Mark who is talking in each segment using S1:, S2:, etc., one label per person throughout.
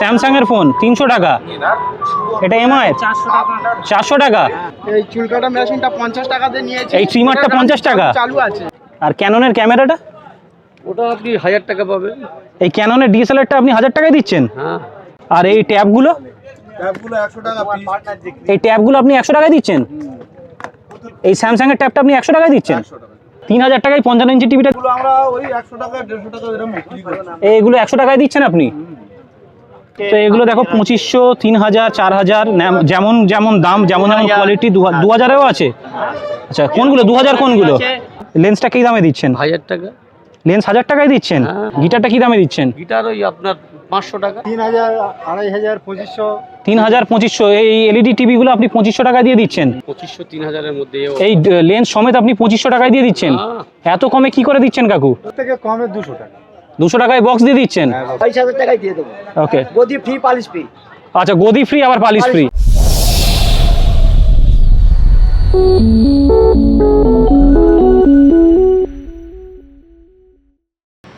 S1: Samsung এর phone তিনশো টাকা। এটা এমআই
S2: চারশো টাকা
S1: চারশো টাকা?
S3: এই চুল কাটা মেশিনটা পঞ্চাশ টাকাতে নিয়েছি।
S1: এই trimmer টা
S3: এটা
S1: 50 টাকা?
S3: চালু আছে।
S1: আর ক্যাননের ক্যামেরাটা?
S2: ওটা আপনি হাজার টাকা পাবেন।
S1: এই ক্যাননের ডিএসএলআরটা আপনি হাজার টাকায় দিচ্ছেন?
S2: হ্যাঁ।
S1: আর এই ট্যাবগুলো?
S3: টাকা
S1: এই ট্যাবগুলো আপনি একশো টাকায় দিচ্ছেন? এই স্যামসাংয়ের ট্যাবটা আপনি একশো টাকায় দিচ্ছেন? তিন হাজার টাকায় পঞ্চান্ন ইঞ্চি টিভিটা
S3: টাকা টাকা
S1: এইগুলো একশো টাকায় দিচ্ছেন আপনি? তো এগুলো দেখো পঁচিশশো তিন হাজার চার হাজার যেমন যেমন দাম যেমন যেমন কোয়ালিটি দু হাজারেও আছে। আচ্ছা কোনগুলো? দু হাজার কোনগুলো? লেন্সটা কী দামে দিচ্ছেন?
S2: হাজার টাকা।
S1: লেন্স হাজার টাকায় দিচ্ছেন?
S2: হ্যাঁ।
S1: গিটারটা কী দামে দিচ্ছেন?
S2: গিটার ওই আপনার পাঁচশো টাকা।
S3: তিন হাজার আড়াই হাজার পঁচিশশো।
S1: তিন হাজার পঁচিশশো এই এলইডি টিভিগুলো আপনি পঁচিশশো টাকা দিয়ে দিচ্ছেন?
S2: পঁচিশশো তিন হাজারের মধ্যে
S1: এই লেন্স সমেত আপনি পঁচিশশো টাকায় দিয়ে দিচ্ছেন?
S2: হ্যাঁ।
S1: এত কমে কি করে দিচ্ছেন কাকু?
S3: থেকে কমে দুশো টাকা।
S1: দুশো টাকায় বক্স দিয়ে দিচ্ছেন?
S4: বাইশ হাজার টাকায় দিয়ে দেবো।
S1: ওকে
S4: গদি ফ্রি পালিশ ফ্রি
S1: আচ্ছা গদি ফ্রি আবার পালিশ ফ্রি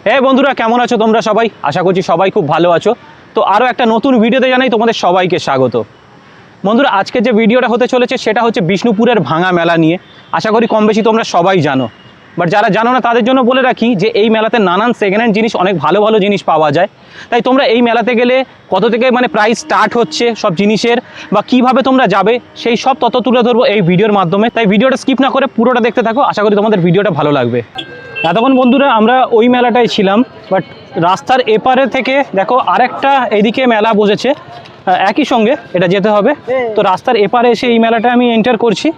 S1: হ্যাঁ বন্ধুরা কেমন আছো তোমরা সবাই? আশা করছি সবাই খুব ভালো আছো। তো আরও একটা নতুন ভিডিওতে জানাই তোমাদের সবাইকে স্বাগত। বন্ধুরা আজকে যে ভিডিওটা হতে চলেছে সেটা হচ্ছে বিষ্ণুপুরের ভাঙা মেলা নিয়ে। আশা করি কম বেশি তোমরা সবাই জানো। বাট যারা জানো না তাদের জন্য বলে রাখি যে এই মেলাতে নানান সেকেন্ড হ্যান্ড জিনিস অনেক ভালো ভালো জিনিস পাওয়া যায়। তাই তোমরা এই মেলাতে গেলে কত থেকে মানে প্রাইস স্টার্ট হচ্ছে সব জিনিসের বা কীভাবে তোমরা যাবে সেই সব তথ্য তুলে ধরবো এই ভিডিওর মাধ্যমে। তাই ভিডিওটা স্কিপ না করে পুরোটা দেখতে থাকো। আশা করি তোমাদের ভিডিওটা ভালো লাগবে। এতক্ষণ বন্ধুরা আমরা ওই মেলাটায় ছিলাম বাট রাস্তার এপারে থেকে দেখো আরেকটা এদিকে মেলা বসেছে। একই সঙ্গে এটা যেতে হবে। তো রাস্তার এপারে এসে এই মেলাটা আমি এন্টার করছি।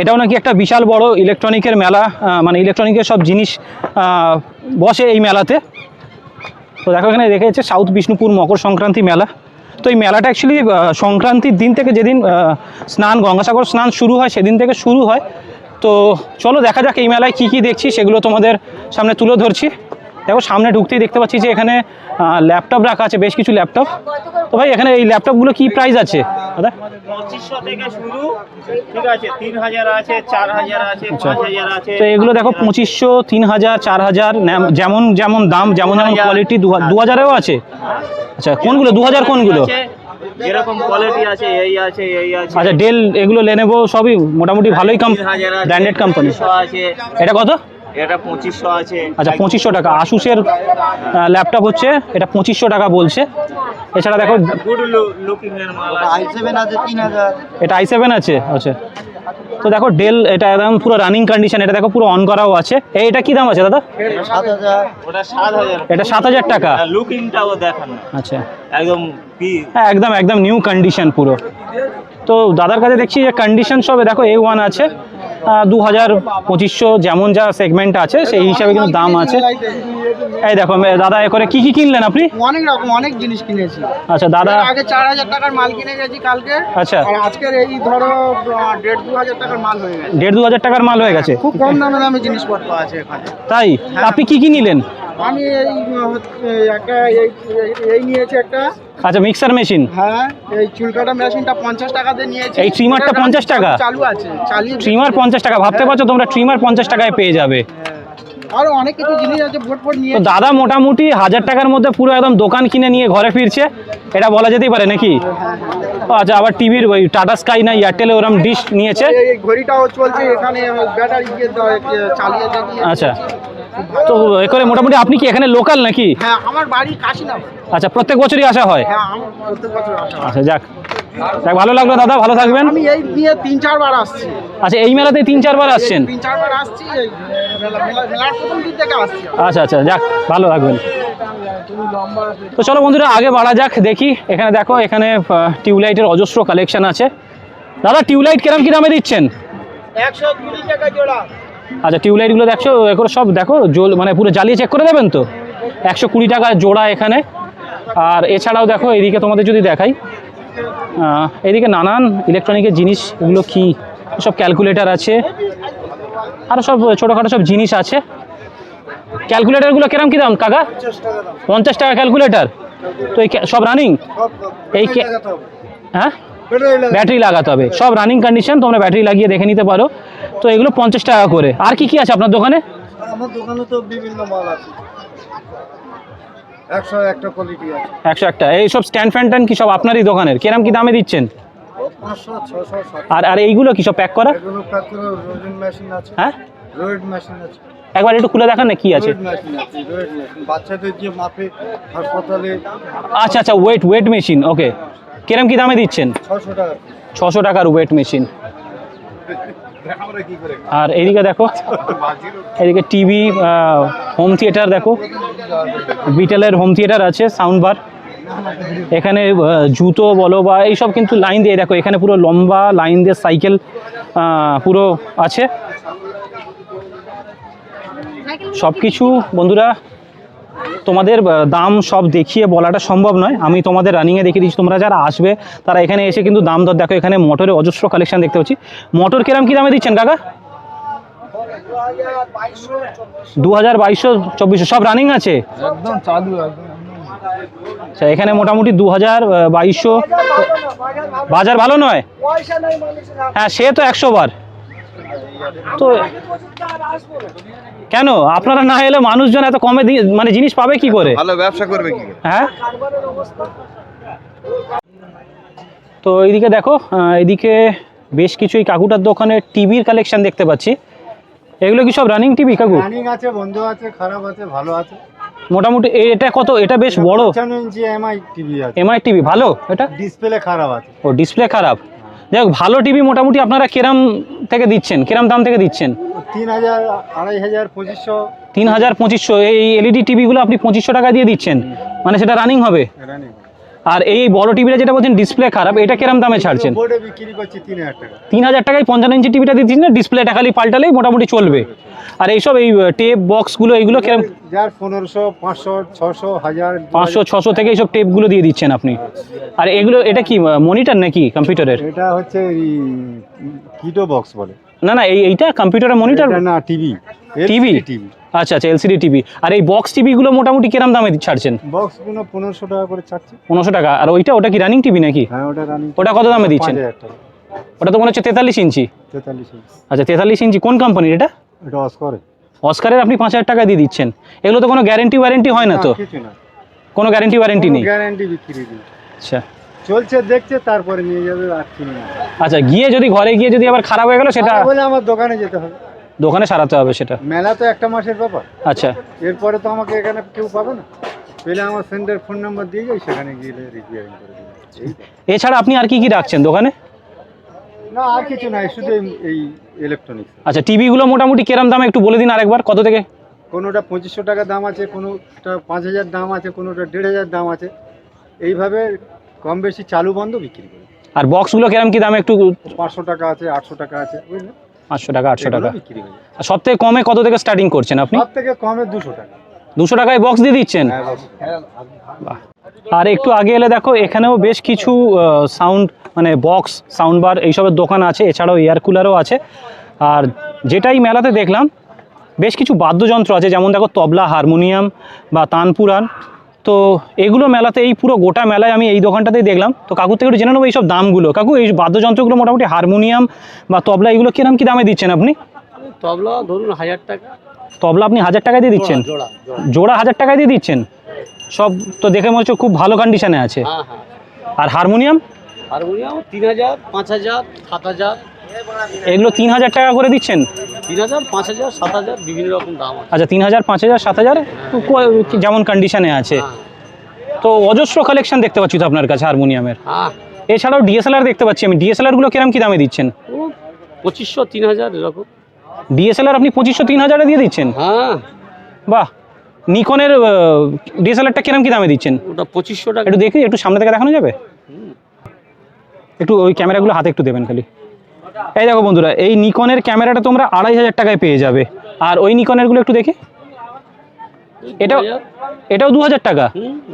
S1: এটাও নাকি একটা বিশাল বড় ইলেকট্রনিকের মেলা মানে ইলেকট্রনিকের সব জিনিস বসে এই মেলাতে। তো দেখো এখানে রেখেছে সাউথ বিষ্ণুপুর মকর সংক্রান্তি মেলা। তো এই মেলাটা অ্যাকচুয়ালি সংক্রান্তির দিন থেকে যেদিন স্নান, গঙ্গাসাগর স্নান শুরু হয়, সেদিন থেকে শুরু হয়। তো চলো দেখা যাক এই মেলায় কী কী দেখছি, সেগুলো তোমাদের সামনে তুলে ধরছি। দেখো সামনে ঢুকতেই দেখতে পাচ্ছি যে এখানে ল্যাপটপ রাখা আছে বেশ কিছু ল্যাপটপ তো ভাই এখানে এই ল্যাপটপগুলো কী প্রাইস আছে? দাদা?
S5: পঁচিশশো থেকে শুরু ঠিক আছে তিন হাজার আছে চার হাজার আছে পাঁচ হাজার আছে
S1: তো এগুলো দেখো পঁচিশশো তিন হাজার চার হাজার যেমন যেমন দাম যেমন যেমন কোয়ালিটি দু হাজারেও আছে? আচ্ছা কোনগুলো দু হাজার কোনগুলো?
S5: যেরকম কোয়ালিটি আছে এই আছে এই আছে।
S1: আচ্ছা ডেল এগুলো লেনেভো সবই মোটামুটি ভালোই কম
S5: তিন হাজার আছে
S1: ব্র্যান্ডেড কোম্পানি এটা কত?
S5: এটা পঁচিশশো আছে।
S1: আচ্ছা পঁচিশশো টাকা। আসুসের ল্যাপটপ হচ্ছে এটা পঁচিশশো টাকা বলছে। এছাড়া দেখো এটা আই সেভেন আছে? আচ্ছা। তো দেখো ডেল এটা একদম পুরো রানিং কন্ডিশন এটা দেখো পুরো অন করাও আছে। এই এটা কি দাম আছে দাদা? এটা সাত হাজার টাকা।
S5: লুকিংটাও দেখান
S1: আচ্ছা।
S5: একদম
S1: হ্যাঁ একদম একদম নিউ কন্ডিশন পুরো। তো দাদার কাছে দেখছি যে কন্ডিশন সব দেখো এ ওয়ান আছে। দু হাজার পঁচিশশো যেমন যা সেগমেন্ট আছে সেই হিসাবে কিন্তু দাম আছে। এই দেখো দাদা এ করে কি কি কিনলেন আপনি?
S3: অনেক রকম অনেক জিনিস কিনেছি।
S1: আচ্ছা দাদা
S3: আগে চার হাজার টাকার মাল কিনে গেছি কালকে।
S1: আচ্ছা।
S3: আর আজকের এই ধরো দেড় দু হাজার টাকার মাল হয়ে গেছে।
S1: দেড় দু হাজার টাকার মাল হয়ে গেছে।
S3: খুব কম দামে দামে জিনিসপত্র আছে এখানে।
S1: তাই? আপনি কি কি নিলেন?
S3: আমি এই একটা এই নিয়েছি একটা
S1: আচ্ছা মিক্সার মেশিন
S3: হ্যাঁ এই চুল কাটা মেশিনটা পঞ্চাশ টাকাতে নিয়েছি।
S1: এই trimmer 50 টাকা?
S3: চালু আছে চালিয়ে
S1: ট্রিমার পঞ্চাশ টাকা ভাবতে পারছ তোমরা ট্রিমার পঞ্চাশ টাকায় পেয়ে যাবে।
S3: আরও অনেক কিছু জিনিস আছে ফোট নিয়ে
S1: দাদা মোটামুটি হাজার টাকার মধ্যে পুরো একদম দোকান কিনে নিয়ে ঘরে ফিরছে এটা বলা যেতেই পারে নাকি? আচ্ছা আবার টিভির ওই টাটা স্কাই না এয়ারটেলে ওরম ডিশ নিয়েছে?
S3: ঘড়িটাও চলছে এখানে ব্যাটারি দিয়ে চালিয়ে
S1: আচ্ছা। তো এ করে মোটামুটি আপনি কি এখানে লোকাল নাকি?
S3: হ্যাঁ আমার বাড়ি কাশিনাম
S1: আচ্ছা প্রত্যেক বছরই আসা হয়?
S3: হ্যাঁ আমার প্রত্যেক বছর আসা
S1: আচ্ছা যাক। যাক ভালো লাগল দাদা ভালো থাকবেন।
S3: আমি এই নিয়ে তিন চারবার আসছি।
S1: আচ্ছা এই মেলাতে তিন চারবার আসছেন?
S3: তিন চারবার আসছি মেলার প্রথম দিন থেকে আসছি
S1: আচ্ছা আচ্ছা যাক ভালো থাকবেন। তো চলো বন্ধুরা আগে বাড়া যাক দেখি। এখানে দেখো এখানে টিউবলাইটের অজস্র কালেকশন আছে। দাদা টিউবলাইট কিরম কি দামে দিচ্ছেন?
S3: একশো কুড়ি টাকা জোড়া।
S1: আচ্ছা টিউবলাইটগুলো দেখছ? এগুলো সব দেখো জল মানে পুরো জ্বালিয়ে চেক করে দেবেন তো? একশো কুড়ি টাকা জোড়া এখানে। আর এছাড়াও দেখো এদিকে তোমাদের যদি দেখাই এদিকে নানান ইলেকট্রনিকের জিনিস এগুলো কি? সব ক্যালকুলেটার আছে। আরও সব ছোটোখাটো সব জিনিস আছে। ক্যালকুলেটারগুলো কিরম কী দাম কাকা? পঞ্চাশ টাকা ক্যালকুলেটার তো এই সব রানিং এই কে- হ্যাঁ? ব্যাটারি লাগাতে হবে। সব রানিং কন্ডিশন তোমরা ব্যাটারি লাগিয়ে দেখে নিতে পারো। তো এগুলো পঞ্চাশ টাকা করে। আর কি কি আছে আপনার দোকানে?
S3: আমার দোকানে তো বিভিন্ন মাল আছে।
S6: একশো একটা কোয়ালিটি আছে।
S1: একশো একটা। এইসব স্ট্যান্ড ফ্যান ট্যান কি সব আপনারই দোকানের? কিরম কি দামে দিচ্ছেন? আর আর এইগুলো কি সব প্যাক করা? হ্যাঁ? একবার একটু খুলে দেখান না কি আছে।
S6: বাচ্চাদের যে মাপে হাসপাতালে
S1: আচ্ছা আচ্ছা ওয়েট ওয়েট মেশিন ওকে কিরম কি দামে দিচ্ছেন?
S6: ছশো
S1: টাকার ওয়েট মেশিন। আর এইদিকে দেখো এদিকে টিভি হোম থিয়েটার দেখো। বিটেলের হোম থিয়েটার আছে সাউন্ড বার এখানে জুতো বলো বা এইসব কিন্তু লাইন দিয়ে দেখো এখানে পুরো লম্বা লাইন দিয়ে সাইকেল পুরো আছে। সব কিছু বন্ধুরা তোমাদের দাম সব দেখিয়ে বলাটা সম্ভব নয়। আমি তোমাদের রানিংয়ে দেখিয়ে দিচ্ছি। তোমরা যারা আসবে তারা এখানে এসে কিন্তু দাম দর দেখো। এখানে মোটরের অজস্র কালেকশন দেখতে পাচ্ছি। মোটর কিরম কি দামে দিচ্ছেন কাকা? দু হাজার বাইশশো চব্বিশশো। সব রানিং আছে?
S6: একদম চালু
S1: আচ্ছা এখানে মোটামুটি দু হাজার বাইশশো। বাজার ভালো নয়। হ্যাঁ সে তো একশো বার। তো কেন? আপনারা না এলে মানুষজন এত কমে মানে জিনিস পাবে কি করে?
S6: ভালো ব্যবসা করবে কি
S1: হ্যাঁ? তো এইদিকে দেখো এদিকে বেশ কিছু এই কাকুটার দোকানে টিভির কালেকশন দেখতে পাচ্ছি। এগুলো কি সব রানিং টিভি কাকু?
S6: রানিং আছে বন্ধ আছে খারাপ আছে ভালো আছে।
S1: মোটামুটি এটা কত? এটা বেশ বড়।
S6: ইঞ্চি এমআই টিভি আছে।
S1: এমআই টিভি ভালো? এটা?
S6: ডিসপ্লে খারাপ আছে।
S1: ও ডিসপ্লে খারাপ। যাই হোক ভালো টিভি মোটামুটি আপনারা কেরাম থেকে দিচ্ছেন কেরাম দাম থেকে দিচ্ছেন।
S6: তিন হাজার আড়াই হাজার পঁচিশশো
S1: তিন হাজার পঁচিশশো এই এলইডি টিভিগুলো আপনি পঁচিশশো টাকা দিয়ে দিচ্ছেন। মানে সেটা রানিং হবে?
S6: রানিং
S1: আর এই বড় টিভিটা যেটা বলছেন ডিসপ্লে খারাপ এটা কিরাম দামে ছাড়ছেন?
S6: তিন হাজার
S1: টাকায় পঞ্চান্ন ইঞ্চি টিভিটা দিচ্ছেন না ডিসপ্লেটা খালি পাল্টালেই মোটামুটি চলবে। আর এইসব এই টেপ বক্সগুলো এইগুলো কিরম?
S6: যার পনেরোশো পাঁচশো ছশো হাজার
S1: পাঁচশো ছশো থেকে এইসব টেপগুলো দিয়ে দিচ্ছেন আপনি। আর এগুলো এটা কি মনিটর নাকি কম্পিউটারের
S6: এটা হচ্ছে কিটো বক্স বলে।
S1: না না এই এইটা কম্পিউটারের মনিটর
S6: না টিভি
S1: TV?
S6: টিভি
S1: আচ্ছা আচ্ছা এলসিডি টিভি আর এই বক্স টিভিগুলো মোটামুটি কিরাম দামে ছাড়ছেন?
S6: বক্সগুলো পনেরোশো টাকা করে ছাড়ছে।
S1: পনেরোশো টাকা। আর ওইটা ওটা কি রানিং টিভি নাকি?
S6: হ্যাঁ ওটা রানিং
S1: ওটা কত দামে দিচ্ছেন? ওটা তো মনে হচ্ছে তেতাল্লিশ ইঞ্চি।
S6: তেতাল্লিশ ইঞ্চি।
S1: আচ্ছা তেতাল্লিশ ইঞ্চি কোন কোম্পানির এটা?
S6: এটা অস্করে
S1: অস্কারের আপনি পাঁচ হাজার টাকা দিয়ে দিচ্ছেন। এগুলো তো কোনো গ্যারেন্টি ওয়ারেন্টি হয় না তো?
S6: কিছু না।
S1: কোনো গ্যারেন্টি ওয়ারেন্টি নেই?
S6: গ্যারান্টি বিক্রি
S1: আচ্ছা।
S6: চলছে দেখছে তারপরে নিয়ে যাবে আর
S1: আচ্ছা গিয়ে যদি ঘরে গিয়ে যদি আবার খারাপ হয়ে গেল সেটা
S6: বলে আমার দোকানে যেতে হবে।
S1: দোকানে সারাতে হবে সেটা।
S6: মেলা তো একটা মাসের ব্যাপার।
S1: আচ্ছা।
S6: এরপরে তো আমাকে এখানে কেউ পাবে না। পেলে আমার সেন্টার ফোন নাম্বার দিয়ে যাই সেখানে গিয়ে রিপেয়ারিং করে তো।
S1: এছাড়া আপনি আর কি কি রাখছেন দোকানে?
S6: না আর কিছু নাই শুধু এই- এই ইলেকট্রনিক্স
S1: আচ্ছা টিভিগুলো মোটামুটি কেরাম দাম একটু বলে দিন আরেকবার কত থেকে?
S6: কোনোটা পঁচিশশো টাকা দাম আছে কোনোটা পাঁচ হাজার দাম আছে কোনোটা দেড় হাজার দাম আছে। এইভাবে কম বেশি চালু বন্ধ বিক্রি করি।
S1: আর বক্সগুলো কেরাম কি দাম একটু?
S6: পাঁচশো টাকা আছে আটশো টাকা আছে বুঝলেন?
S1: পাঁচশো টাকা আটশো টাকা। সব থেকে কমে কত থেকে স্টার্টিং করছেন আপনি?
S6: সব থেকে কমে দুশো টাকা।
S1: দুশো টাকায় বক্স দিয়ে দিচ্ছেন?
S6: হ্যাঁ
S1: বাহ। আর একটু আগে এলে দেখো এখানেও বেশ কিছু সাউন্ড মানে বক্স সাউন্ড বার এইসবের দোকান আছে এছাড়াও এয়ার কুলারও আছে। আর যেটাই মেলাতে দেখলাম বেশ কিছু বাদ্যযন্ত্র আছে যেমন দেখো তবলা হারমোনিয়াম বা তানপুরান। তো এগুলো মেলাতে এই পুরো গোটা মেলায় আমি এই দোকানটাতেই দেখলাম। তো কাকুর থেকে একটু জেনে নেব এইসব দামগুলো। কাকু এই বাদ্যযন্ত্রগুলো মোটামুটি হারমোনিয়াম বা তবলা এগুলো কিরম কি দামে দিচ্ছেন আপনি?
S2: তবলা ধরুন হাজার টাকা।
S1: তবলা আপনি হাজার টাকায় দিয়ে দিচ্ছেন?
S2: জোড়া
S1: হাজার টাকায় দিয়ে দিচ্ছেন? সব তো দেখে মনে হচ্ছে খুব ভালো কন্ডিশনে আছে।
S2: হ্যাঁ হ্যাঁ।
S1: আর হারমোনিয়াম?
S2: হারমোনিয়াম তিন হাজার পাঁচ হাজার সাত হাজার।
S1: এগুলো তিন হাজার টাকা করে দিচ্ছেন?
S2: তিন হাজার পাঁচ হাজার সাত হাজার বিভিন্ন রকম দাম
S1: আচ্ছা তিন হাজার পাঁচ হাজার সাত হাজার? যেমন কন্ডিশনে আছে।
S2: হ্যাঁ।
S1: তো অজস্র কালেকশন দেখতে পাচ্ছি তো আপনার কাছে হারমোনিয়ামের।
S2: হ্যাঁ
S1: এছাড়াও ডিএসএলআর দেখতে পাচ্ছি আমি। ডিএসএলআরগুলো কিরম কি দামে দিচ্ছেন?
S2: পঁচিশশো তিন হাজার এরকম।
S1: ডিএসএলআর আপনি পঁচিশশো তিন হাজারে দিয়ে দিচ্ছেন?
S2: হ্যাঁ।
S1: বাহ! নিকনের ডিএসএলআরটা কিরম কি দামে দিচ্ছেন?
S2: ওটা পঁচিশশো টাকা।
S1: একটু দেখি একটু সামনে থেকে দেখানো যাবে? একটু ওই ক্যামেরাগুলো হাতে একটু দেবেন খালি। এই দেখো বন্ধুরা এই নিকনের ক্যামেরাটা তোমরা আড়াই হাজার টাকায় পেয়ে যাবে। আর ওই নিকনেরগুলো একটু দেখি। এটাও এটাও দু হাজার টাকা?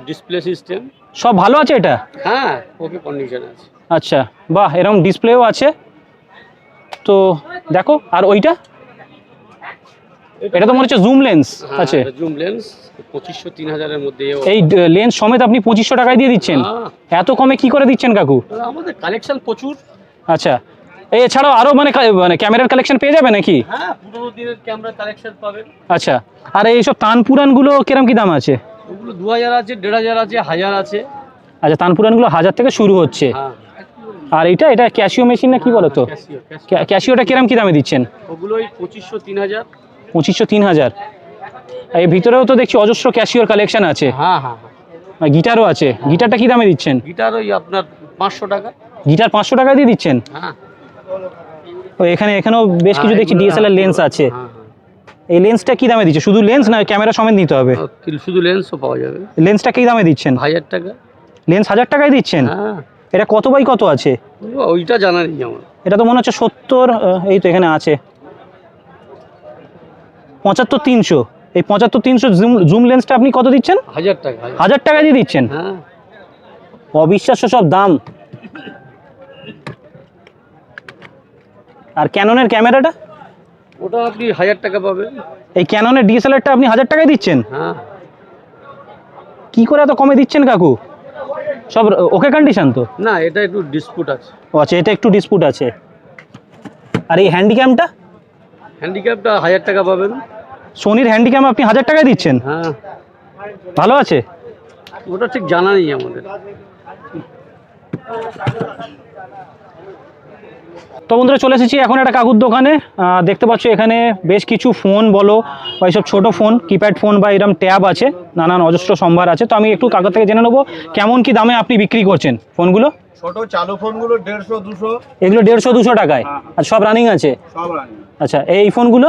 S2: ডিসপ্লে সিস্টেম
S1: সব ভালো আছে এটা?
S2: হ্যাঁ ওকে কন্ডিশন আছে।
S1: আচ্ছা বাহ এরকম ডিসপ্লেও আছে। তো দেখো আর ওইটা? এটা তো মনে হচ্ছে জুম লেন্স আছে।
S2: জুম লেন্স পঁচিশশো তিন হাজারের মধ্যে
S1: এই লেন্স সমেত আপনি পঁচিশশো টাকায় দিয়ে দিচ্ছেন।
S2: হ্যাঁ,
S1: এত কমে কি করে দিচ্ছেন কাকু?
S2: আমাদের কালেকশন প্রচুর।
S1: আচ্ছা এছাড়াও আরও মানে মানে ক্যামেরার কালেকশন পেয়ে যাবে নাকি?
S2: হ্যাঁ পুরোনো দিনের ক্যামেরা কালেকশন পাবেন।
S1: আচ্ছা আর এইসব তানপুরানগুলো কিরম কি দাম আছে?
S2: ওগুলো দু হাজার আছে দেড় হাজার আছে হাজার আছে।
S1: আচ্ছা তানপুরানগুলো হাজার থেকে শুরু হচ্ছে।
S2: হ্যাঁ।
S1: আর এটা এটা ক্যাশিও মেশিন না কি বলো তো?
S2: ক্যাশিও ক্যাশিও
S1: ক্যাশিওটা কিরম কি দামে দিচ্ছেন?
S2: ওগুলো ওই পঁচিশশো তিন হাজার।
S1: পঁচিশশো তিন হাজার। আর এর ভিতরেও তো দেখছি অজস্র ক্যাশিওর কালেকশন আছে।
S2: হ্যাঁ হ্যাঁ
S1: আর গিটারও আছে। গিটারটা কি দামে দিচ্ছেন?
S2: গিটার ওই আপনার পাঁচশো টাকা।
S1: গিটার পাঁচশো টাকা দিয়ে দিচ্ছেন?
S2: হ্যাঁ।
S1: ও এখানে এখানেও বেশ কিছু দেখছি ডিএসএলআর লেন্স আছে।
S2: হ্যাঁ
S1: এই লেন্সটা কি দামে দিচ্ছে? শুধু লেন্স না ক্যামেরা সমেত নিতে হবে?
S2: হ্যাঁ শুধু লেন্সও পাওয়া যাবে?
S1: লেন্সটা কি দামে দিচ্ছেন?
S2: হাজার টাকা।
S1: লেন্স হাজার টাকায় দিচ্ছেন?
S2: হ্যাঁ।
S1: এটা কত বাই কত আছে?
S2: ওইটা জানা নেই আমার।
S1: এটা তো মনে হচ্ছে সত্তর এই তো এখানে আছে। পঁচাত্তর তিনশো। এই পঁচাত্তর তিনশো জুম জুম লেন্সটা আপনি কত দিচ্ছেন?
S2: হাজার টাকা। হাজার।
S1: হাজার টাকা দিয়ে দিচ্ছেন?
S2: হ্যাঁ।
S1: অবিশ্বাস্য সব দাম। আর ক্যাননের ক্যামেরাটা?
S2: ওটা আপনি হাজার টাকা পাবেন।
S1: এই ক্যাননের ডিএসএলআরটা আপনি হাজার টাকায় দিচ্ছেন?
S2: হ্যাঁ।
S1: কি করে এত কমে দিচ্ছেন কাকু? সব ওকে কন্ডিশন তো?
S2: না এটা একটু ডিসপুট আছে।
S1: ও আচ্ছা এটা একটু ডিসপুট আছে। আর এই হ্যান্ডিক্যামটা
S2: হ্যান্ডিক্যাপটা হাজার টাকা পাবেন।
S1: সোনির হ্যান্ডিক্যাম আপনি হাজার টাকায় দিচ্ছেন?
S2: হ্যাঁ।
S1: ভালো আছে?
S2: ওটা ঠিক জানা নেই আমাদের।
S1: তো বন্ধুরা চলে এসেছি এখন একটা কাকুর দোকানে। দেখতে পাচ্ছ এখানে বেশ কিছু ফোন বলো বা এইসব ছোটো ফোন কিপ্যাড ফোন বা এরকম ট্যাব আছে নানান অজস্র সম্ভার আছে। তো আমি একটু কাকুর থেকে জেনে নেব কেমন কি দামে আপনি বিক্রি করছেন ফোনগুলো?
S7: ছোট চালু ফোনগুলো দেড়শো দুশো।
S1: এগুলো দেড়শো দুশো টাকায়। আর সব রানিং আছে?
S7: সব রানি
S1: আচ্ছা এই ফোনগুলো?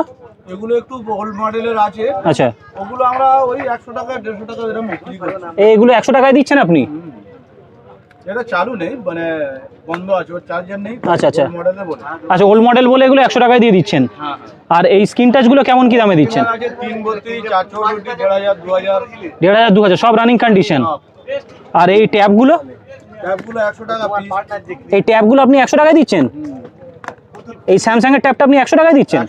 S7: এগুলো একটু ওল্ড মডেলের আছে।
S1: আচ্ছা।
S7: ওগুলো আমরা ওই একশো টাকা দেড়শো টাকা এরকম বিক্রি করি
S1: এইগুলো একশো টাকায় দিচ্ছেন আপনি?
S7: এটা চালু নেই মানে বন্ধ আছে ওর চার্জার নেই
S1: আচ্ছা, আচ্ছা।
S7: মডেলের বলে।
S1: আচ্ছা ওল্ড মডেল বলে এগুলো একশো টাকায় দিয়ে দিচ্ছেন।
S7: হ্যাঁ
S1: আর এই স্ক্রিন টাচগুলো কেমন কি দামে দিচ্ছেন?
S7: তিন বত্রিশ দেড় হাজার দু হাজার।
S1: দেড় হাজার দু হাজার সব রানিং কন্ডিশন আর এই ট্যাবগুলো
S7: ট্যাবগুলো একশো টাকা
S1: এই ট্যাবগুলো আপনি একশো টাকায় দিচ্ছেন? এই স্যামসাংয়ের ট্যাবটা আপনি একশো টাকায় দিচ্ছেন?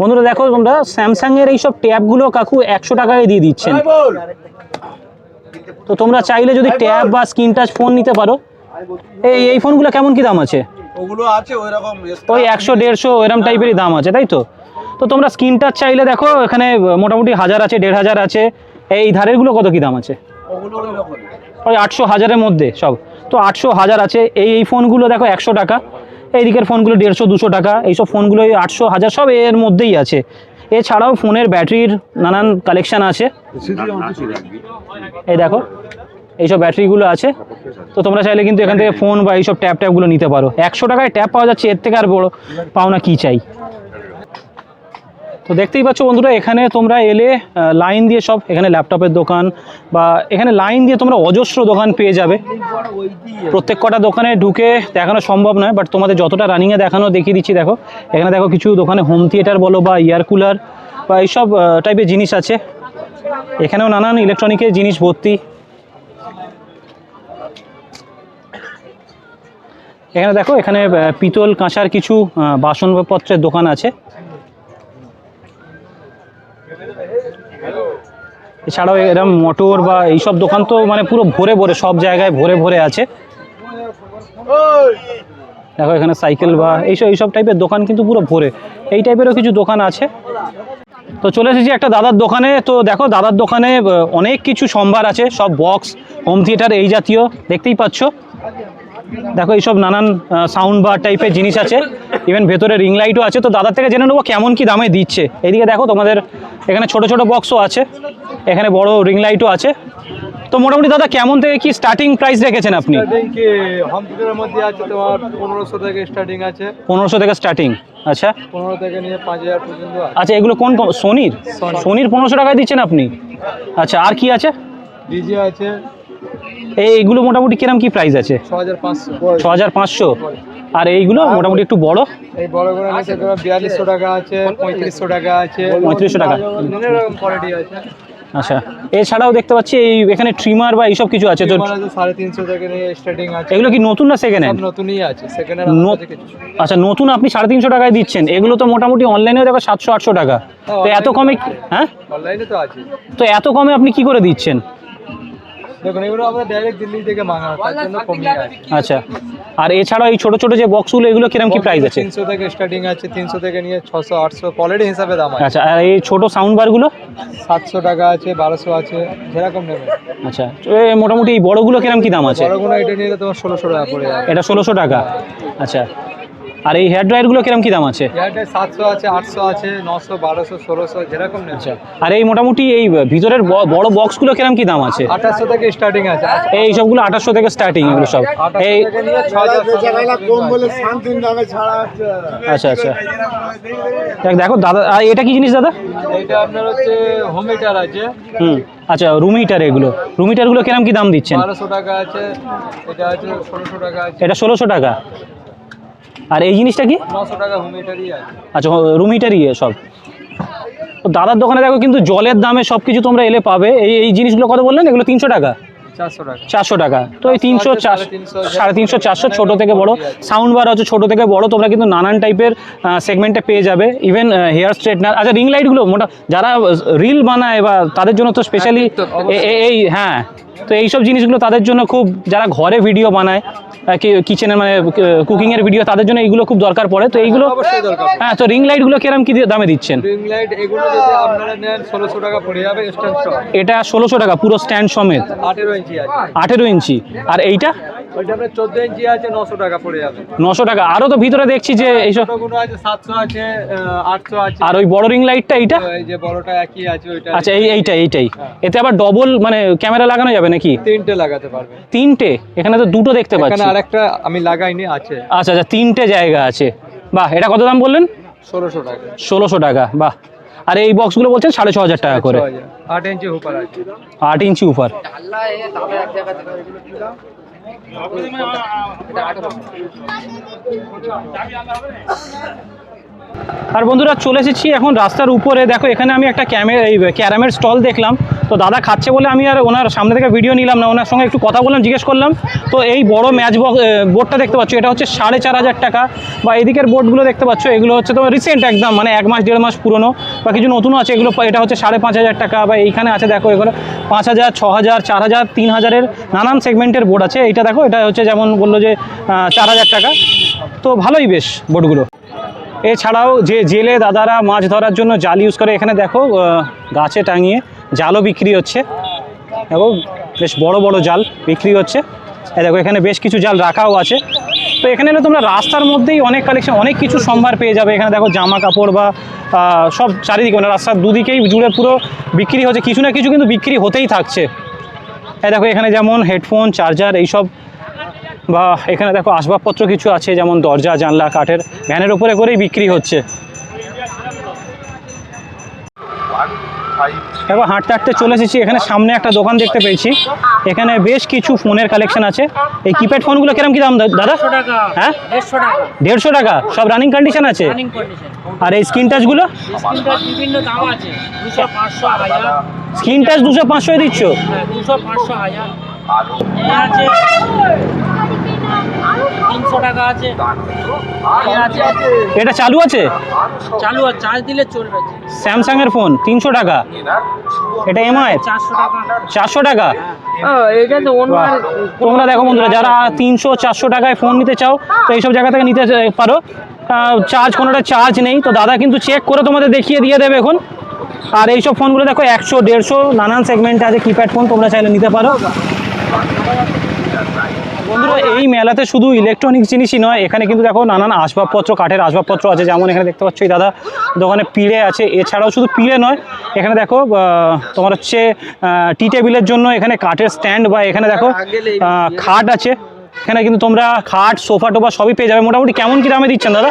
S1: বন্ধুরা দেখো তোমরা স্যামসাংয়ের এইসব ট্যাবগুলো কাকু একশো টাকায় দিয়ে দিচ্ছেন। তো তোমরা চাইলে যদি ট্যাব বা স্ক্রিন টাচ ফোন নিতে পারো। এই এই ফোনগুলো কেমন কি দাম আছে?
S7: ওগুলো আছে ওই রকম
S1: ওই একশো দেড়শো এরম টাইপেরই দাম আছে তাই তো? তো তোমরা স্ক্রিন টাচ চাইলে দেখো এখানে মোটামুটি হাজার আছে দেড় হাজার আছে। এই ধারেরগুলো কত কি দাম আছে?
S7: ওগুলো ওই
S1: আটশো হাজারের মধ্যে সব। তো আটশো হাজার আছে। এই এই ফোনগুলো দেখো একশো টাকা। এই দিকের ফোনগুলো দেড়শো দুশো টাকা। এইসব ফোনগুলো আটশো হাজার সব এর মধ্যেই আছে। এছাড়াও ফোনের ব্যাটারির নানান কালেকশান আছে। এই দেখো, এইসব ব্যাটারিগুলো আছে। তো তোমরা চাইলে কিন্তু এখান থেকে ফোন বা এইসব ট্যাপ ট্যাপগুলো নিতে পারো। একশো টাকায় ট্যাপ পাওয়া যাচ্ছে, এর থেকে আর বড় পাওনা কী চাই? তো দেখতেই পাচ্ছ বন্ধুরা, এখানে তোমরা এলে লাইন দিয়ে সব, এখানে ল্যাপটপের দোকান বা এখানে লাইন দিয়ে তোমরা অজস্র দোকান পেয়ে যাবে। প্রত্যেক কটা দোকানে ঢুকে দেখানো সম্ভব নয় বাট তোমাদের যতটা রানিংয়ে দেখানো দেখিয়ে দিচ্ছি, দেখো। এখানে দেখো কিছু দোকানে হোম থিয়েটার বলো বা এয়ার কুলার বা এইসব টাইপের জিনিস আছে। এখানেও নানান ইলেকট্রনিকের জিনিস ভর্তি। এখানে দেখো, এখানে পিতল কাঁসার কিছু বাসনপত্রের দোকান আছে। এছাড়াও এরকম মোটর বা এইসব দোকান তো মানে পুরো ভরে ভরে, সব জায়গায় ভরে ভরে আছে। দেখো এখানে সাইকেল বা এইসব এইসব টাইপের দোকান কিন্তু পুরো ভরে। এই টাইপেরও কিছু দোকান আছে। তো চলে এসেছি একটা দাদার দোকানে। তো দেখো দাদার দোকানে অনেক কিছু সম্ভার আছে। সব বক্স হোম থিয়েটার এই জাতীয়, দেখতেই পাচ্ছ। দেখো এইসব নানান সাউন্ড বার টাইপের জিনিস আছে। ইভেন ভেতরে রিং লাইটও আছে। তো দাদার থেকে জেনে নেব কেমন কি দামে দিচ্ছে। এদিকে দেখো তোমাদের এখানে ছোট ছোট বক্সও আছে। এখানে বড় রিং লাইটও আছে। তো মোটামুটি দাদা কেমন থেকে কি স্টার্টিং প্রাইস রেখেছেন আপনি?
S3: মধ্যে আছে তোমার পনেরোশো থেকে স্টার্টিং আছে।
S1: পনেরোশো থেকে স্টার্টিং আচ্ছা।
S3: পনেরো থেকে নিয়ে পাঁচ হাজার পর্যন্ত
S1: আচ্ছা এগুলো কোন সোনির? সোনির পনেরোশো টাকায় দিচ্ছেন আপনি? আচ্ছা আর কি আছে?
S3: ডিজে আছে।
S1: এইগুলো মোটামুটি কিরম কি প্রাইস আছে?
S3: ছ হাজার পাঁচশো?
S1: আর এইগুলো মোটামুটি একটু বড়?
S3: এই বড় নিচে তোমার বিয়াল্লিশশো টাকা আছে পঁয়ত্রিশশো টাকা আছে।
S1: পঁয়ত্রিশশো টাকা।
S3: কোয়ালিটি আছে।
S1: আচ্ছা এছাড়াও দেখতে পাচ্ছি এই এখানে ট্রিমার বা এইসব কিছু আছে তো
S3: আছে সাড়ে তিনশো থেকে স্টার্টিং আছে।
S1: এগুলো কি নতুন না সেকেন্ড হ্যান্ড
S3: নতুনই আছে সেকেন্ড
S1: নো- আচ্ছা নতুন আপনি সাড়ে তিনশো টাকায় দিচ্ছেন এগুলো তো মোটামুটি অনলাইনেও দেখো সাতশো আটশো টাকা। তো এত কমে হ্যাঁ?
S3: অনলাইনে তো আছে।
S1: তো এত কমে আপনি কি করে দিচ্ছেন?
S3: দেখুন এগুলো আমরা ডাইরেক্ট দিল্লি থেকে তার জন্য
S1: আচ্ছা। আর এছাড়াও এই ছোট ছোট যে বক্সগুলো এগুলো কিরম কি প্রাইস আছে?
S3: তিনশো থেকে স্টার্টিং আছে তিনশো থেকে নিয়ে ছশো আটশো কোয়ালিটি হিসাবে দাম আছে।
S1: আচ্ছা আর এই ছোট সাউন্ড বারগুলো
S3: সাতশো টাকা আছে বারোশো আছে যেরকম নেবেন।
S1: আচ্ছা তো এ মোটামুটি এই বড়গুলো কিরম কি দাম আছে?
S3: বড়গুলো এটা নিলে তোমার ষোলোশো টাকা পড়ে যাবে।
S1: এটা ষোলোশো টাকা। আচ্ছা আর এই হেয়ার ড্রায়ারগুলো কিরম কি দাম আছে?
S3: এয়ারটেল সাতশো আছে আটশো আছে নশো বারোশো ষোলোশো যেরকম
S1: আচ্ছা আর এই মোটামুটি এই ভিতরের বড় বক্সগুলো কিরম কি দাম আছে?
S3: আঠাশশো থেকে স্টার্টিং আছে।
S1: এই সবগুলো আঠাশশো থেকে স্টার্টিং এগুলো সব। এই
S3: আঠাশশো থেকে নিয়ে
S7: কম বলে শান্তির দামে ছাড়া হচ্ছে
S1: আচ্ছা আচ্ছা। দেখ দেখো দাদা আর এটা কি জিনিস দাদা?
S3: এইটা আপনার হচ্ছে হোম মিটার আছে।
S1: হুম আচ্ছা রুম হিটার এগুলো। রুম হিটারগুলো কিরম কি দাম দিচ্ছেন?
S3: বারোশো টাকা আছে এটা আছে ষোলোশো টাকা আছে।
S1: এটা ষোলোশো টাকা। আর এই জিনিসটা কি? আচ্ছা রুম হিটারই সব। তো দাদার দোকানে দেখো কিন্তু জলের দামে সব কিছু তোমরা এলে পাবে। এই এই জিনিসগুলো কত বললেন? এগুলো তিনশো টাকা।
S3: চারশো টাকা।
S1: তো এই তিনশো
S3: সাড়ে তিনশো,
S1: চারশো ছোটো থেকে বড়। সাউন্ড বার আছে ছোটো থেকে বড় তোমরা কিন্তু নানান টাইপের সেগমেন্টে পেয়ে যাবে। ইভেন হেয়ার স্ট্রেটনার আচ্ছা রিং লাইটগুলো মোটা যারা রিল বানায় বা তাদের জন্য তো স্পেশালি এই হ্যাঁ। তো এইসব জিনিসগুলো তাদের জন্য খুব যারা ঘরে ভিডিও বানায় কিচেনের মানে কুকিংয়ের ভিডিও তাদের জন্য এইগুলো খুব দরকার পড়ে। তো এইগুলো হ্যাঁ তো রিং লাইটগুলো কিরম কি দামে দিচ্ছেন?
S3: রিং লাইট এগুলো যদি আপনারা নেন ষোলোশো টাকা পড়ে যাবে স্ট্যান্ড
S1: এটা ষোলোশো টাকা পুরো স্ট্যান্ড সমেত।
S3: আঠেরো ইঞ্চি আছে
S1: আঠেরো ইঞ্চি। আর এইটা?
S3: ওইটা ইঞ্চি আছে নশো টাকা পড়ে যাবে।
S1: নশো টাকা। আরও তো ভিতরে দেখছি যে এইসব
S3: আছে? সাতশো আছে আটশো আছে।
S1: আর ওই বড় রিং লাইটটা এইটা?
S3: যে বড়টা একই আছে ওইটা
S1: আচ্ছা এই এইটা এইটাই। এতে আবার ডবল মানে ক্যামেরা লাগানো যাবে নাকি?
S3: তিনটে লাগাতে পারবে।
S1: তিনটে? এখানে তো দুটো দেখতে
S3: এখানে
S1: পাচ্ছি।
S3: আরেকটা আমি লাগাইনি আছে।
S1: আচ্ছা আচ্ছা তিনটে জায়গা আছে। বাহ এটা কত দাম বললেন?
S3: ষোলোশো টাকা।
S1: ষোলোশো টাকা বাহ। আর এই বক্সগুলো বলছেন সাড়ে ছ হাজার টাকা করে।
S3: আট ইঞ্চি হুপার
S1: আট ইঞ্চি উপর আর বন্ধুরা চলে এসেছি এখন রাস্তার উপরে। দেখো, এখানে আমি একটা ক্যামে, এই ক্যারামের স্টল দেখলাম। তো দাদা খাচ্ছে বলে আমি আর ওনার সামনে থেকে ভিডিও নিলাম না, ওনার সঙ্গে একটু কথা বললাম, জিজ্ঞেস করলাম। তো এই বড় ম্যাচ বক্স বোর্ডটা দেখতে পাচ্ছ, এটা হচ্ছে সাড়ে চার হাজার টাকা। বা এদিকের বোর্ডগুলো দেখতে পাচ্ছ, এগুলো হচ্ছে তোমার রিসেন্ট একদম মানে এক মাস, দেড় মাস পুরনো। বা কিছু নতুনও আছে, এগুলো এটা হচ্ছে সাড়ে পাঁচ হাজার টাকা। বা এইখানে আছে, দেখো, এগুলো পাঁচ হাজার, ছ হাজার, চার হাজার, তিন হাজারের নানান সেগমেন্টের বোর্ড আছে। এটা দেখো, এটা হচ্ছে যেমন বলল যে চার হাজার টাকা। তো ভালোই বেশ বোর্ডগুলো এছাড়াও যে জেলে দাদারা মাছ ধরার জন্য জাল ইউজ করে, এখানে দেখো গাছে টাঙিয়ে জালও বিক্রি হচ্ছে। দেখো, বেশ বড় বড় জাল বিক্রি হচ্ছে। দেখো, এখানে বেশ কিছু জাল রাখাও আছে। তো এখানে এলে তোমরা রাস্তার মধ্যেই অনেক কালেকশন অনেক কিছু সম্ভার পেয়ে যাবে। এখানে দেখো, জামা কাপড় বা সব চারিদিকে মানে রাস্তার দুদিকেই জুড়ে পুরো বিক্রি হচ্ছে। কিছু না কিছু কিন্তু বিক্রি হতেই থাকছে। এই দেখো, এখানে যেমন হেডফোন চার্জার এইসব বা এখানে দেখো আসবাবপত্র কিছু আছে যেমন দরজা জানলা কাঠের ভ্যানের ওপরে করেই বিক্রি হচ্ছে। দেখো হাঁটতে হাঁটতে চলে এসেছি। এখানে সামনে একটা দোকান দেখতে পেয়েছি। এখানে বেশ কিছু ফোনের কালেকশন আছে। এই কিপ্যাড ফোনগুলো কিরম কি দাম দাদা? হ্যাঁ?
S4: দেড়শো টাকা।
S1: সব রানিং কন্ডিশন আছে? আর এই স্ক্রিন টাচগুলো
S4: পাঁচশো
S1: স্ক্রিন টাচ দুশো পাঁচশোয় দিচ্ছ?
S4: হ্যাঁ দুশো পাঁচশো হাজার। টাকা আছে।
S1: এটা চালু আছে?
S4: চালু আর চার্জ দিলে চলবে।
S1: স্যামসাং এর ফোন তিনশো টাকা। এটা এমআই
S4: চারশো টাকা।
S1: চারশো টাকা। তোমরা দেখো বন্ধুরা যারা তিনশো চারশো টাকায় ফোন নিতে চাও তো এইসব জায়গা থেকে নিতে পারো। চার্জ কোনোটা চার্জ নেই। তো দাদা কিন্তু চেক করে তোমাদের দেখিয়ে দিয়ে দেবে এখন। আর এইসব ফোনগুলো দেখো একশো দেড়শো নানান সেগমেন্টে আছে কিপ্যাড ফোন তোমরা চাইলে নিতে পারো। বন্ধুরা এই মেলাতে শুধু ইলেকট্রনিক্স জিনিসই নয় এখানে কিন্তু দেখো নানান আসবাবপত্র কাঠের আসবাবপত্র আছে যেমন এখানে দেখতে পাচ্ছ এই দাদা দোকানে পিড়ে আছে এছাড়াও শুধু পিড়ে নয় এখানে দেখো তোমার হচ্ছে টি টেবিলের জন্য এখানে কাঠের স্ট্যান্ড বা এখানে দেখো খাট আছে এখানে কিন্তু তোমরা খাট সোফা টোফা সবই পেয়ে যাবে মোটামুটি কেমন কি দামে দিচ্ছেন দাদা?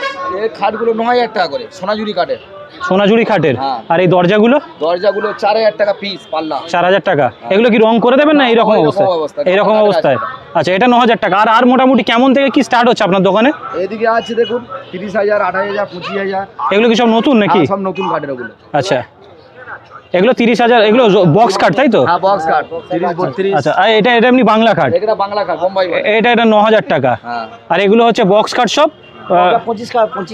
S8: খাটগুলো ন হাজার টাকা করে সোনাঝুরি কাঠের।
S1: সোনাঝুরি খাটের?
S8: হ্যাঁ।
S1: আর এই দরজাগুলো?
S8: দরজাগুলো চার হাজার টাকা পিস পাল্লা।
S1: চার হাজার টাকা। এগুলো কি রং করে দেবেন না এইরকম অবস্থায়। এইরকম অবস্থায়? আচ্ছা এটা ন হাজার টাকা। আর আর মোটামুটি কেমন থেকে কি স্টার্ট হচ্ছে আপনার দোকানে?
S8: এদিকে আছে দেখুন তিরিশ হাজার আঠাশ হাজার পঁচিশ হাজার।
S1: এগুলো কি সব নতুন নাকি?
S8: হ্যাঁ, সব নতুন কাঠের ওগুলো
S1: আচ্ছা। এগুলো তিরিশ হাজার এগুলো বক্স কাট তাই তো?
S8: হ্যাঁ বক্স কাঠ
S1: আচ্ছা। আর এটা এটা এমনি বাংলা কাঠ
S8: এটা বাংলা কাঠ
S1: এটা এটা ন হাজার টাকা। আর এগুলো হচ্ছে বক্স কাট সব?
S9: পঁচিশ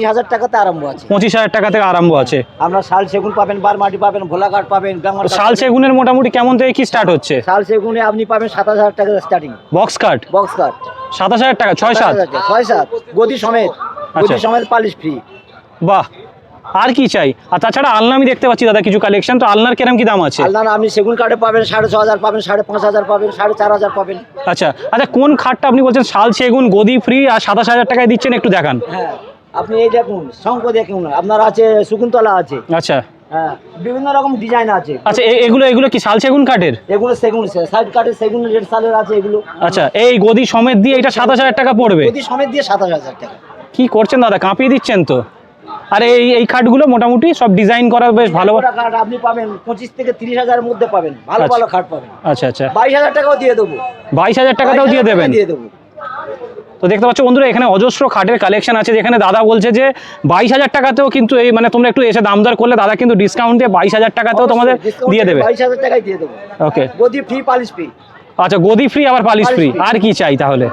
S9: হাজার টাকাতে আরম্ভ আছে।
S1: পঁচিশ হাজার টাকা থেকে আরম্ভ আছে।
S9: আপনার শাল সেগুন পাবেন বারমাটি পাবেন ভোলাঘাট পাবেন
S1: শাল সেগুনের মোটামুটি কেমন থেকে কি স্টার্ট হচ্ছে?
S9: শাল সেগুনে আপনি পাবেন সাতাশ হাজার টাকা starting
S1: box cut
S9: box cut
S1: সাতাশ হাজার টাকা ছয় সাত?
S9: ছয় সাত। গদি সমেত গদি
S1: আচ্ছা।
S9: সমেত পালিশ ফ্রি
S1: বাহ। আর কি চাই? আর তাছাড়া আলনা আমি দেখতে পাচ্ছি দাদা কিছু কালেকশন তো আলনার কিরম কি দাম আছে?
S9: আলনার আপনি সেগুন কাঠে পাবেন সাড়ে ছ হাজার পাবেন সাড়ে পাঁচ হাজার পাবেন সাড়ে চার হাজার পাবেন।
S1: আচ্ছা আচ্ছা কোন খাটটা আপনি বলছেন? শাল সেগুন গদি ফ্রি আর সাতাশ হাজার টাকায় দিচ্ছেন একটু দেখান।
S9: হ্যাঁ আপনি এই দেখুন শঙ্খ দেখুন আপনার আছে শকুন্তলা আছে।
S1: আচ্ছা।
S9: হ্যাঁ বিভিন্ন রকম ডিজাইন আছে।
S1: আচ্ছা এগুলো এগুলো কি শাল সেগুন কাঠের?
S9: এগুলো সেগুন সাইড কাঠে সেগুন রেড সালের আছে এগুলো।
S1: আচ্ছা এই গদি সমেত দিয়ে এটা সাতাশ হাজার টাকা পড়বে?
S9: গদি সমেত দিয়ে সাতাশ হাজার টাকা।
S1: কি করছেন দাদা কাঁপিয়ে দিচ্ছেন তো? আর এই এই খাটগুলো মোটামুটি সব ডিজাইন করা বেশ ভালো।
S9: কাঠ আপনি পাবেন পঁচিশ থেকে তিরিশ হাজারের মধ্যে পাবেন ভালো
S1: আচ্ছা।
S9: ভালো খাট পাবেন।
S1: আচ্ছা আচ্ছা।
S9: বাইশ হাজার টাকাও দিয়ে দেবো।
S1: বাইশ হাজার টাকাটাও দিয়ে দেবেন?
S9: দিয়ে দেবো।
S1: তো দেখতে পাচ্ছ বন্ধুরা এখানে অজস্র খাটের কালেকশন আছে যেখানে দাদা বলছে যে বাইশ হাজার টাকাতেও কিন্তু এই মানে তোমরা একটু এসে দামদার করলে দাদা কিন্তু ডিসকাউন্ট দিয়ে বাইশ হাজার টাকাতেও তোমাদের দিয়ে দেবে।
S9: বাইশ হাজার টাকায় দিয়ে দেবো।
S1: ওকে
S9: গদি ফ্রি পালিশ ফ্রি
S1: আচ্ছা গদি ফ্রি আবার পালিশ ফ্রি আর কি চাই তাহলে?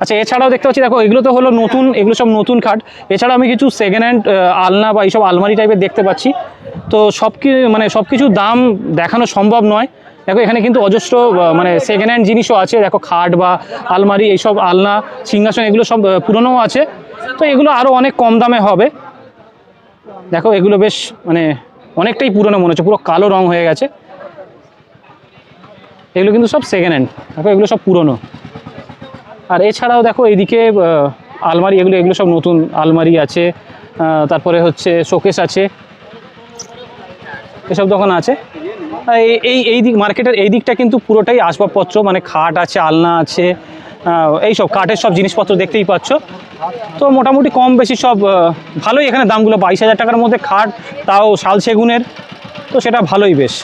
S1: আচ্ছা এছাড়াও দেখতে পাচ্ছি, দেখো, এগুলো তো হলো নতুন, এগুলো সব নতুন খাট। এছাড়া আমি কিছু সেকেন্ড হ্যান্ড আলনা বা এইসব আলমারি টাইপের দেখতে পাচ্ছি। তো সব কি মানে সব কিছুর দাম দেখানো সম্ভব নয়। দেখো, এখানে কিন্তু অজস্র মানে সেকেন্ড হ্যান্ড জিনিসও আছে। দেখো, খাট বা আলমারি, এইসব আলনা, সিংহাসন, এগুলো সব পুরনোও আছে। তো এগুলো আরও অনেক কম দামে হবে। দেখো, এগুলো বেশ মানে অনেকটাই পুরনো মনে হচ্ছে। পুরো কালো রং হয়ে গেছে। এগুলো কিন্তু সব সেকেন্ড হ্যান্ড দেখো, এগুলো সব পুরনো। আর এছাড়াও দেখো এইদিকে আলমারি, এগুলো এগুলো সব নতুন আলমারি আছে। তারপরে হচ্ছে শোকেস আছে। এসব দোকান আছে। এই এই দিক, মার্কেটের এই দিকটা কিন্তু পুরোটাই আসবাবপত্র মানে খাট আছে, আলনা আছে এই সব কাঠের সব জিনিসপত্র দেখতেই পাচ্ছ। তো মোটামুটি কম বেশি সব ভালোই। এখানে দামগুলো বাইশ হাজার টাকার মধ্যে খাট, তাও শাল সেগুনের, তো সেটা ভালোই বেশ।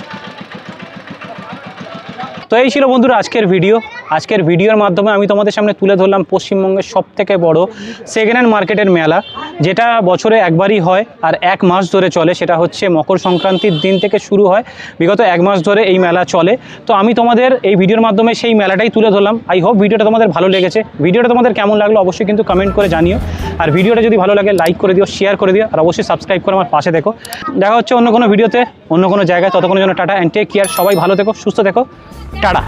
S1: তো এই ছিল বন্ধুরা আজকের ভিডিও। আজকের ভিডিওর মাধ্যমে আমি তোমাদের সামনে তুলে ধরলাম পশ্চিমবঙ্গের সব থেকে বড় সেকেন্ড হ্যান্ড মার্কেটের মেলা, যেটা বছরে একবারই হয় আর এক মাস ধরে চলে, সেটা হচ্ছে মকর সংক্রান্তির দিন থেকে শুরু হয়। বিগত এক মাস ধরে এই মেলা চলে। তো আমি তোমাদের এই ভিডিওর মাধ্যমে সেই মেলাটাই তুলে ধরলাম। আই হোপ ভিডিওটা তোমাদের ভালো লেগেছে। ভিডিওটা তোমাদের কেমন লাগল অবশ্যই কিন্তু কমেন্ট করে জানিও। আর ভিডিওটা যদি ভালো লাগে লাইক করে দিও শেয়ার করে দিও, আর অবশ্যই সাবস্ক্রাইব করে আমার পাশে দেখো। দেখা হচ্ছে অন্য কোনো ভিডিওতে অন্য কোনো জায়গায়। ততক্ষণের জন্য টাটা অ্যান্ড টেক কেয়ার সবাই ভালো থেকো, সুস্থ থেকো। টাটা।